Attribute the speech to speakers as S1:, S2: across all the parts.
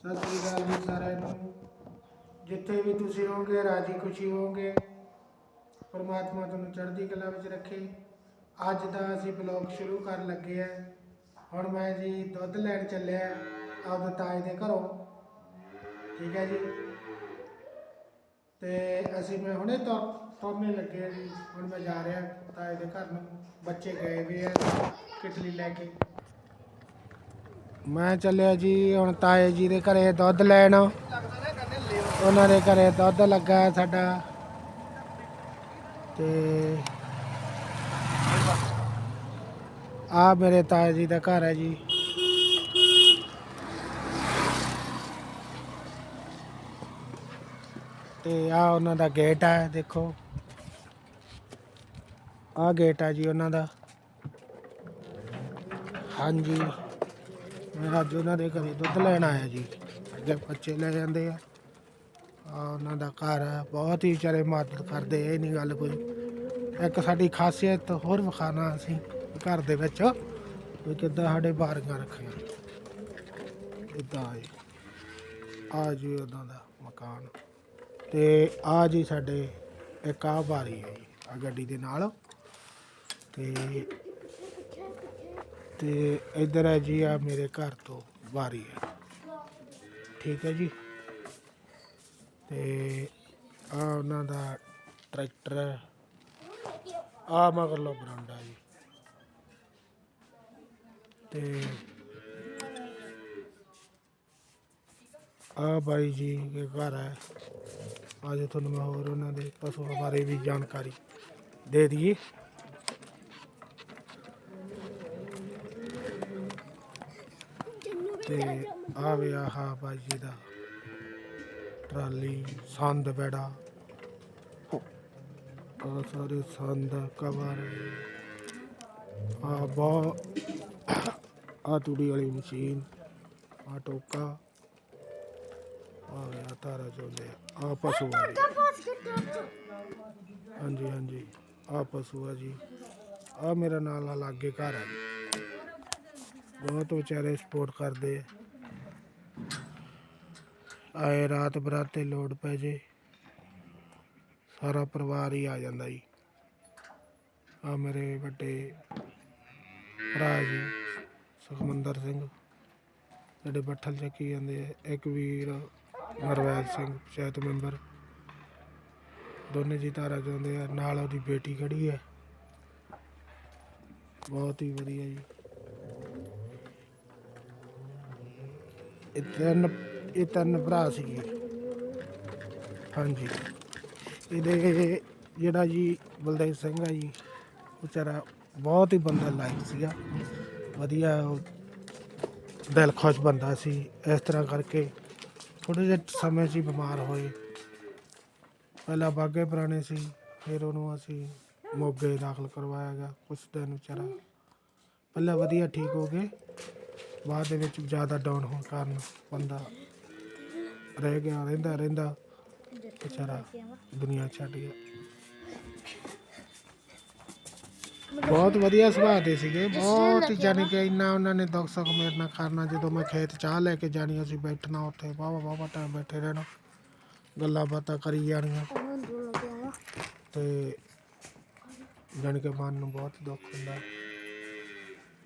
S1: ਸਤਿ ਸ੍ਰੀ ਅਕਾਲ ਜੀ ਸਾਰਿਆਂ ਨੂੰ। ਜਿੱਥੇ ਵੀ ਤੁਸੀਂ ਹੋਵੋਗੇ, ਰਾਜੀ ਖੁਸ਼ੀ ਹੋਗੇ ਪਰਮਾਤਮਾ ਤੁਹਾਨੂੰ ਚੜ੍ਹਦੀ ਕਲਾ ਵਿੱਚ ਰੱਖੇ। ਅੱਜ ਦਾ ਅਸੀਂ ਬਲੌਗ ਸ਼ੁਰੂ ਕਰਨ ਲੱਗੇ ਆ। ਹੁਣ ਮੈਂ ਜੀ ਦੁੱਧ ਲੈਣ ਚੱਲਿਆ ਆਪਦੇ ਤਾਏ ਦੇ ਘਰੋਂ। ਠੀਕ ਹੈ ਜੀ। ਤੇ ਅਸੀਂ ਮੈਂ ਹੁਣੇ ਤੋਂ ਤੁਰਨੇ ਲੱਗੇ ਆ ਜੀ। ਹੁਣ ਮੈਂ ਜਾ ਰਿਹਾ ਤਾਏ ਦੇ ਘਰ ਨੂੰ। ਬੱਚੇ ਗਏ ਵੀ ਆ। ਕਿਟਲੀ ਲੈ ਕੇ। ਮੈਂ ਚੱਲਿਆ ਜੀ, ਹੁਣ ਤਾਏ ਜੀ ਦੇ ਘਰੇ ਦੁੱਧ ਲੈਣ। ਉਹਨਾਂ ਦੇ ਘਰੇ ਦੁੱਧ ਲੱਗਾ ਹੈ ਸਾਡਾ। ਤੇ ਆ ਮੇਰੇ ਤਾਏ ਜੀ ਦਾ ਘਰ ਹੈ ਜੀ। ਤੇ ਆ ਉਹਨਾਂ ਦਾ ਗੇਟ ਹੈ, ਦੇਖੋ। ਆ ਗੇਟ ਹੈ ਜੀ ਉਹਨਾਂ ਦਾ। ਹਾਂਜੀ। ਮੈਂ ਅੱਜ ਉਹਨਾਂ ਦੇ ਘਰੇ ਦੁੱਧ ਲੈਣ ਆਇਆ ਜੀ। ਅੱਗੇ ਬੱਚੇ ਲੈ ਜਾਂਦੇ ਆ। ਆ ਉਹਨਾਂ ਦਾ ਘਰ ਹੈ ਬਹੁਤ ਹੀ ਵਿਚਾਰੇ ਮਦਦ ਕਰਦੇ ਇਹ ਨਹੀਂ ਗੱਲ ਕੋਈ। ਇੱਕ ਸਾਡੀ ਖਾਸੀਅਤ ਹੋਰ ਵਿਖਾਣਾ ਅਸੀਂ ਘਰ ਦੇ ਵਿੱਚ ਵੀ ਕਿੱਦਾਂ ਸਾਡੇ ਬਾਰੀਆਂ ਰੱਖੀਆਂ। ਇਦਾਂ ਹੈ। ਆ ਜੀ ਉਹਨਾਂ ਦਾ ਮਕਾਨ। ਤੇ ਆ ਜੀ ਸਾਡੇ ਇੱਕ ਆ ਬਾਰੀ ਹੈ ਜੀ ਆ ਗੱਡੀ ਦੇ ਨਾਲ। ਤੇ ਤੇ ਇਧਰ ਹੈ ਜੀ ਆ ਮੇਰੇ ਘਰ ਤੋਂ ਬਾਰੀ ਹੈ। ਠੀਕ ਹੈ ਜੀ। ਅਤੇ ਆ ਉਹਨਾਂ ਦਾ ਟਰੈਕਟਰ ਹੈ। ਆ ਮਗਰਲਾ ਬਰਾਂਡਾ ਜੀ। ਤੇ ਆ ਬਾਈ ਜੀ ਦੇ ਘਰ ਹੈ। ਅੱਜ ਤੁਹਾਨੂੰ ਮੈਂ ਹੋਰ ਉਹਨਾਂ ਦੇ ਪਸ਼ੂਆਂ ਬਾਰੇ ਵੀ ਜਾਣਕਾਰੀ ਦੇ ਦਈਏ। ਤੇ ਆ ਵੀ ਆਹ ਬਾਈ ਜੀ ਦਾ ਟਰਾਲੀ, ਸੰਦ ਬੈੜਾ। ਆ ਸਾਰੇ ਸੰਦ ਕਵਰ। ਆ ਬਹੁਤ ਆ ਤੂੜੀ ਵਾਲੀ ਮਸ਼ੀਨ, ਆ ਟੋਕਾ। ਆ ਗਿਆ ਤਾਰਾ ਚੋਲੇ, ਆ ਪਸ਼ੂ ਆ ਜੀ। ਹਾਂਜੀ ਹਾਂਜੀ। ਆ ਪਸ਼ੂ ਆ ਜੀ। ਆ ਮੇਰਾ ਨਾਲ ਆ ਲਾਗੇ ਘਰ ਆ ਜੀ। ਬਹੁਤ ਵਿਚਾਰੇ ਸਪੋਰਟ ਕਰਦੇ ਆ। ਆਏ ਰਾਤ ਬਰਾਤੇ ਲੋਡ ਪੈ ਜੇ, ਸਾਰਾ ਪਰਿਵਾਰ ਹੀ ਆ ਜਾਂਦਾ ਜੀ। ਆ ਮੇਰੇ ਵੱਡੇ ਭਰਾ ਜੀ, ਸੁਖਮੰਦਰ ਸਿੰਘ। ਜਿਹੜੇ ਬੱਠਲ ਚੱਕੀ ਜਾਂਦੇ ਆ, ਇੱਕ ਵੀਰ ਨਰਵੈਲ ਸਿੰਘ, ਪੰਚਾਇਤ ਮੈਂਬਰ। ਦੋਨੇ ਜੀ ਤਾਰਾ ਚਾਹੁੰਦੇ ਆ, ਨਾਲ ਉਹਦੀ ਬੇਟੀ ਖੜੀ ਹੈ ਬਹੁਤ ਹੀ ਵਧੀਆ ਜੀ। ਇਹ ਤਿੰਨ ਇਹ ਤਿੰਨ ਭਰਾ ਸੀਗੇ। ਹਾਂਜੀ। ਇਹਦੇ ਜਿਹੜਾ ਜੀ ਬਲਦੇਵ ਸਿੰਘ ਆ ਜੀ, ਵਿਚਾਰਾ ਬਹੁਤ ਹੀ ਬੰਦਾ ਲਾਇਕ ਸੀਗਾ। ਵਧੀਆ ਦਿਲ ਖੁਸ਼ ਬੰਦਾ ਸੀ। ਇਸ ਤਰ੍ਹਾਂ ਕਰਕੇ ਥੋੜੇ ਜਿਹੇ ਸਮੇਂ 'ਚ ਹੀ ਬਿਮਾਰ ਹੋਏ। ਪਹਿਲਾਂ ਬਾਗੇ ਪੁਰਾਣੇ ਸੀ, ਫਿਰ ਉਹਨੂੰ ਅਸੀਂ ਮੋਗੇ ਦਾਖਲ ਕਰਵਾਇਆ ਗਿਆ ਕੁਝ ਦਿਨ ਵਿਚਾਰਾ। ਪਹਿਲਾਂ ਵਧੀਆ ਠੀਕ ਹੋ ਗਏ। ਬਾਅਦ ਦੇ ਵਿੱਚ ਜ਼ਿਆਦਾ ਡਾਊਨ ਹੋਣ ਕਾਰਨ ਬੰਦਾ ਰਹਿ ਗਿਆ, ਰਹਿੰਦਾ ਰਹਿੰਦਾ। ਵਿਚਾਰਾ ਦੁਨੀਆ ਛੱਡ ਗਿਆ। ਬਹੁਤ ਵਧੀਆ ਸੁਭਾਅ ਦੇ ਸੀਗੇ। ਬਹੁਤ ਹੀ ਕਿ ਇੰਨਾ ਉਹਨਾਂ ਨੇ ਦੁੱਖ ਸੁੱਖ ਮੇਰੇ ਨਾਲ ਕਰਨਾ। ਜਦੋਂ ਮੈਂ ਖੇਤ ਚਾਹ ਲੈ ਕੇ ਜਾਣੀ, ਅਸੀਂ ਬੈਠਣਾ ਉੱਥੇ। ਵਾਵਾ ਵਾਵਾ ਟਾਈਮ ਬੈਠੇ ਰਹਿਣਾ। ਗੱਲਾਂ ਬਾਤਾਂ ਕਰੀ ਜਾਣੀਆਂ। ਤੇ ਜਾਣੀ ਕਿ ਮਨ ਨੂੰ ਬਹੁਤ ਦੁੱਖ ਹੁੰਦਾ।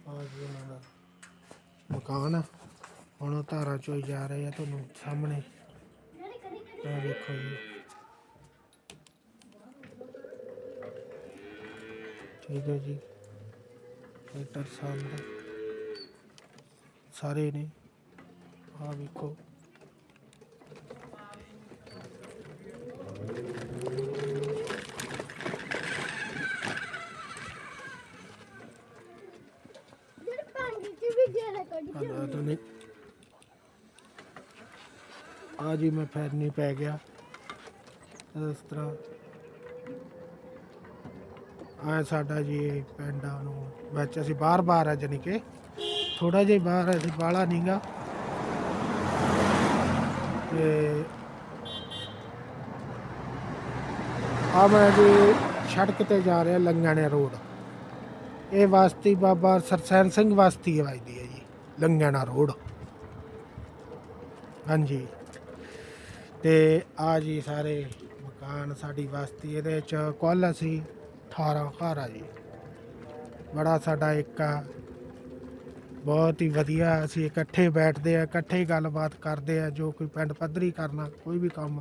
S1: ਆ ਮਕਾਨ ਆ। ਹੁਣ ਉਹ ਧਾਰਾਂ ਚੋਂ ਜਾ ਰਹੇ ਆ ਤੁਹਾਨੂੰ ਸਾਹਮਣੇ। ਆ ਵੇਖੋ ਜੀ। ਠੀਕ ਹੈ ਜੀ। ਮੀਟਰ ਸੰਦ ਸਾਰੇ ਨੇ। ਆ ਵੇਖੋ। ਆਹ ਤਾਂ ਨਹੀਂ। ਆ ਜੀ ਮੈਂ ਫੇਰ ਨਹੀਂ ਪੈ ਗਿਆ। ਇਸ ਤਰ੍ਹਾਂ। ਆ ਸਾਡਾ ਜੀ ਇਹ ਪਿੰਡ ਆ ਨੂੰ ਵਿੱਚ ਅਸੀਂ ਬਾਹਰ ਬਾਹਰ ਆ ਜਾਣੀ ਕਿ। ਥੋੜਾ ਜਿਹਾ ਬਾਹਰ ਅਸੀਂ ਬਾਹਲਾ ਨਹੀਂਗਾ। ਤੇ ਆ ਮੈਂ ਜੀ ਸੜਕ ਤੇ ਜਾ ਰਿਹਾ ਲੰਗਾਣੇ ਰੋਡ। ਇਹ ਵਾਸਤੀ ਬਾਬਾ ਸਰਸੈਨ ਸਿੰਘ ਵਾਸਤੀ ਵੱਜਦੀ ਹੈ ਜੀ ਲੰਗਣਾ ਰੋਡ। ਹਾਂਜੀ। ਤੇ ਆ ਜੀ ਸਾਰੇ ਮਕਾਨ ਸਾਡੀ ਵਸਤੀ, ਇਹਦੇ ਚ ਕੁੱਲ ਅਸੀਂ 18 ਘਰ ਆ ਜੀ। ਬੜਾ ਸਾਡਾ ਇੱਕ ਆ। ਬਹੁਤ ਹੀ ਵਧੀਆ ਅਸੀਂ ਇਕੱਠੇ ਬੈਠਦੇ ਆ, ਇਕੱਠੇ ਹੀ ਗੱਲਬਾਤ ਕਰਦੇ ਆ, ਜੋ ਕੋਈ ਪਿੰਡ ਪੱਧਰੀ ਕਰਨਾ, ਕੋਈ ਵੀ ਕੰਮ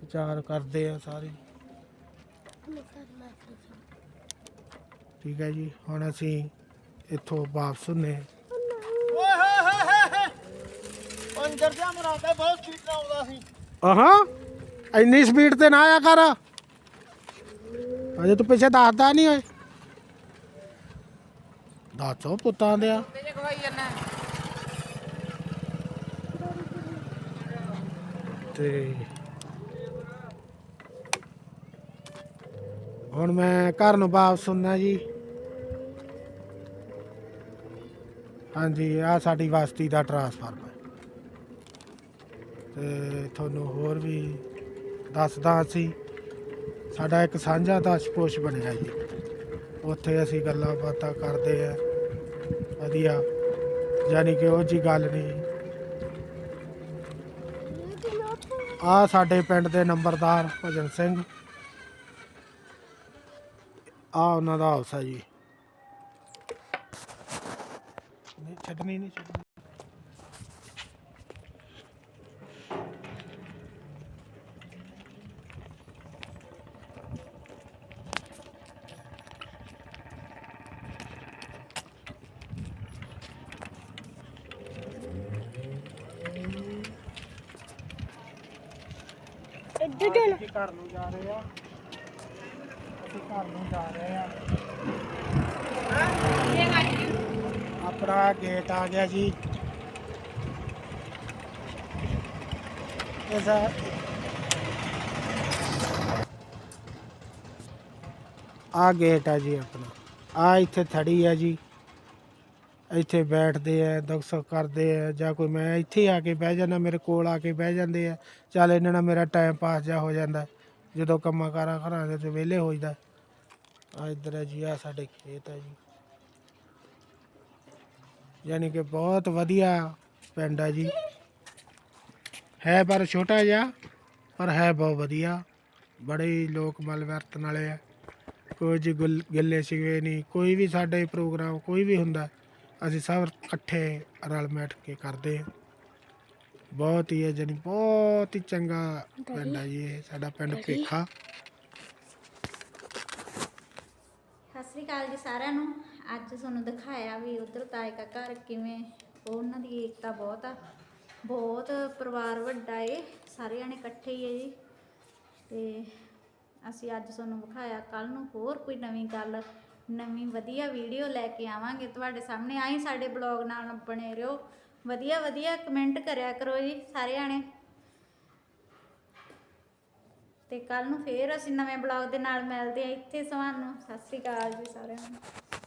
S1: ਵਿਚਾਰ ਕਰਦੇ ਆ ਸਾਰੇ। ਠੀਕ ਹੈ ਜੀ, ਹੁਣ ਅਸੀਂ ਇੱਥੋਂ ਵਾਪਸ ਹੁੰਨੇ
S2: ਓਏ ਹੋਏ ਹੋਏ ਹੋਏ ਹੋਏ ਅੰਦਰ ਜਾ ਮਰਾਦਾ ਬਹੁਤ ਸਪੀਡ ਨਾਲ ਆਉਂਦਾ ਸੀ।
S1: ਆਹਾਂ, ਇੰਨੀ ਸਪੀਡ ਤੇ ਨਾ ਆਇਆ ਕਰ। ਅਜੇ ਤੂੰ ਪਿੱਛੇ ਦੱਸਦਾ ਨਹੀਂ ਓਏ। ਦੱਸੋ ਪੁੱਤਾਂ ਦੇ। ਆ ਤੇ ਹੁਣ ਮੈਂ ਘਰ ਨੂੰ ਵਾਪਸ ਹੁੰਦਾ ਜੀ। ਹਾਂਜੀ ਆ ਸਾਡੀ ਵਸਤੀ ਦਾ ਟਰਾਂਸਫਾਰਮਰ ਤੇ ਤੁਹਾਨੂੰ ਹੋਰ ਵੀ ਦੱਸਦਾ ਅਸੀਂ, ਸਾਡਾ ਇੱਕ ਸਾਂਝਾ ਦਸ਼ਪੋਸ਼ ਬਣਿਆ ਜੀ। ਉੱਥੇ ਅਸੀਂ ਗੱਲਾਂ ਬਾਤਾਂ ਕਰਦੇ ਆ, ਵਧੀਆ। ਯਾਨੀ ਕਿ ਉਹ ਜੀ ਗੱਲ ਨਹੀਂ। ਆ ਸਾਡੇ ਪਿੰਡ ਦੇ ਨੰਬਰਦਾਰ ਭਜਨ ਸਿੰਘ। ਆ ਉਹਨਾਂ ਦਾ ਹੌਸਾ ਜੀ। ਨਹੀਂ, ਛੱਡਣੀ ਨਹੀਂ, ਛੱਡਣੀ। ਅਸੀਂ ਘਰ ਨੂੰ ਜਾ ਰਹੇ ਆ। ਅਸੀਂ ਘਰ ਨੂੰ ਜਾ ਰਹੇ ਆ। ਆਪਣਾ ਗੇਟ ਆ ਗਿਆ ਜੀ। ਐਸਾ ਆ ਗੇਟ ਆ ਜੀ ਆਪਣਾ। ਆ ਇੱਥੇ ਥੜੀ ਆ ਜੀ। ਇੱਥੇ ਬੈਠਦੇ ਹੈ ਦੁੱਖ ਸੁੱਖ ਕਰਦੇ ਹੈ ਜਾਂ ਕੋਈ ਮੈਂ ਇੱਥੇ ਆ ਕੇ ਬਹਿ ਜਾਂਦਾ, ਮੇਰੇ ਕੋਲ ਆ ਕੇ ਬਹਿ ਜਾਂਦੇ ਹੈ ਚੱਲ ਇਹਨਾਂ ਨਾਲ ਮੇਰਾ ਟਾਈਮ ਪਾਸ ਜਾ ਹੋ ਜਾਂਦਾ, ਜਦੋਂ ਕੰਮਾਂ ਕਾਰਾਂ ਘਰਾਂ ਦੇ ਤੇ ਵਿਹਲੇ ਹੋ ਜਾਂਦਾ ਆ ਇੱਧਰ ਹੈ ਜੀ ਆ ਸਾਡੇ ਖੇਤ ਹੈ ਜੀ। ਯਾਨੀ ਕਿ ਬਹੁਤ ਵਧੀਆ ਪਿੰਡ ਹੈ ਜੀ। ਹੈ ਪਰ ਛੋਟਾ ਜਿਹਾ, ਪਰ ਹੈ ਬਹੁਤ ਵਧੀਆ। ਬੜੇ ਹੀ ਲੋਕ ਮਲ ਵਰਤਣ ਵਾਲੇ ਆ। ਕੋਈ ਜੀ ਗੁੱਲ- ਗਿੱਲੇ ਸਿਵੇ ਨਹੀਂ, ਕੋਈ ਵੀ ਸਾਡੇ ਪ੍ਰੋਗਰਾਮ, ਕੋਈ ਵੀ ਹੁੰਦਾ ਅਸੀਂ ਸਭ ਇਕੱਠੇ ਰਲ ਮਿਲ ਕੇ ਕਰਦੇ ਹਾਂ। ਬਹੁਤ ਹੀ ਹੈ ਜਾਨੀ ਬਹੁਤ ਹੀ ਚੰਗਾ ਪਿੰਡ ਹੈ ਜੀ ਇਹ ਸਾਡਾ ਪਿੰਡ ਭੇਖਾ।
S3: ਸਤਿ ਸ੍ਰੀ ਅਕਾਲ ਜੀ ਸਾਰਿਆਂ ਨੂੰ। ਅੱਜ ਤੁਹਾਨੂੰ ਦਿਖਾਇਆ ਵੀ ਉਧਰ ਤਾਏ ਕਾ ਘਰ ਕਿਵੇਂ ਉਹਨਾਂ ਦੀ ਏਕਤਾ ਬਹੁਤ ਆ। ਬਹੁਤ ਪਰਿਵਾਰ ਵੱਡਾ ਏ ਸਾਰੇ ਜਾਣੇ ਇਕੱਠੇ ਹੀ ਏ ਜੀ। ਤੇ ਅਸੀਂ ਅੱਜ ਤੁਹਾਨੂੰ ਵਿਖਾਇਆ ਕੱਲ ਨੂੰ ਹੋਰ ਕੋਈ ਨਵੀਂ ਗੱਲ ਨਵੀਂ ਵਧੀਆ ਵੀਡੀਓ ਲੈ ਕੇ ਆਵਾਂਗੇ। ਤੁਹਾਡੇ ਸਾਹਮਣੇ ਆਈ ਸਾਡੇ ਬਲੌਗ ਨਾਲ ਬਣੇ ਰਹੋ। ਵਧੀਆ ਵਧੀਆ ਕਮੈਂਟ ਕਰਿਆ ਕਰੋ ਜੀ ਸਾਰੇ ਜਾਣੇ ਤੇ ਕੱਲ ਨੂੰ ਫੇਰ ਅਸੀਂ ਨਵੇਂ ਬਲੌਗ ਦੇ ਨਾਲ ਮਿਲਦੇ ਆ ਇੱਥੇ ਤੁਹਾਨੂੰ ਸਤਿ ਸ੍ਰੀ ਅਕਾਲ ਜੀ ਸਾਰਿਆਂ ਨੂੰ।